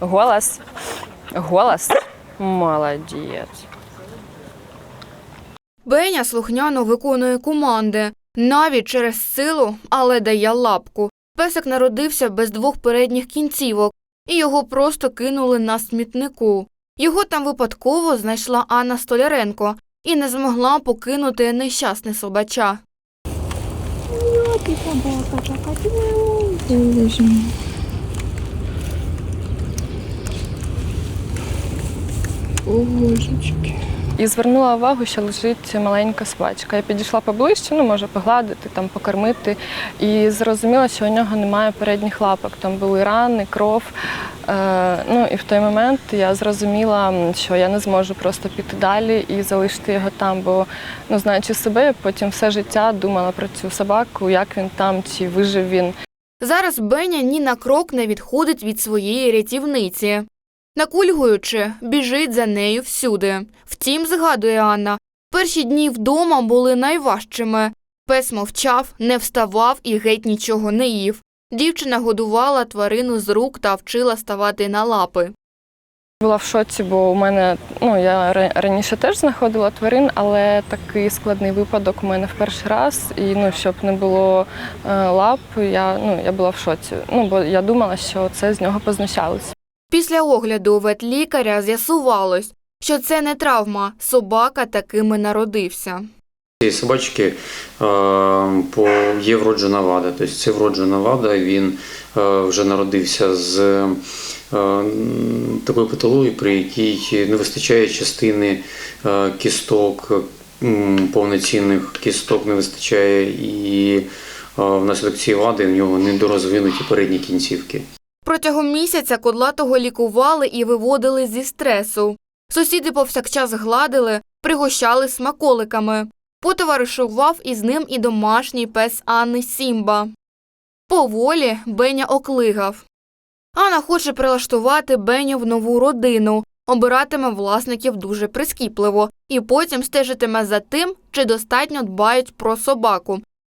Голос. Голос. Молодець. Беня слухняно виконує команди, навіть через силу, але дає лапку. Песик народився без двох передніх кінцівок, і його просто кинули на смітнику. Його там випадково знайшла Анна Столяренко і не змогла покинути нещасне собача. Ти собака божечки. І звернула увагу, що лежить маленька собачка. Я підійшла поближче, ну може погладити, там покормити. І зрозуміла, що у нього немає передніх лапок. Там були рани, кров. Е, ну і в той момент я зрозуміла, що я не зможу просто піти далі і залишити його там. Бо ну, знаючи себе, я потім все життя думала про цю собаку, як він там, чи вижив він. Зараз Беня ні на крок не відходить від своєї рятівниці. Накульгуючи, біжить за нею всюди. Втім, згадує Анна, перші дні вдома були найважчими. Пес мовчав, не вставав і геть нічого не їв. Дівчина годувала тварину з рук та вчила ставати на лапи. Була в шоці, бо у мене ну я раніше теж знаходила тварин, але такий складний випадок у мене в перший раз. І ну щоб не було е, лап, я ну я була в шоці. Ну бо я думала, що це з нього познущались. Після огляду ветлікаря з'ясувалось, що це не травма, собака такими народився. Цієї собачки е, по, є вроджена вада. Тобто це вроджена вада, він е, вже народився з е, такою патологією, при якій не вистачає частини кісток, повноцінних кісток не вистачає, і внаслідок цієї вади в нього недорозвинуті передні кінцівки. Протягом місяця кодлатого лікували і виводили зі стресу. Сусіди повсякчас гладили, пригощали смаколиками. Потоваришував із ним і домашній пес Анни Сімба. Поволі Беня оклигав. Анна хоче прилаштувати Беню в нову родину, обиратиме власників дуже прискіпливо і потім стежитиме за тим, чи достатньо дбають про собаку,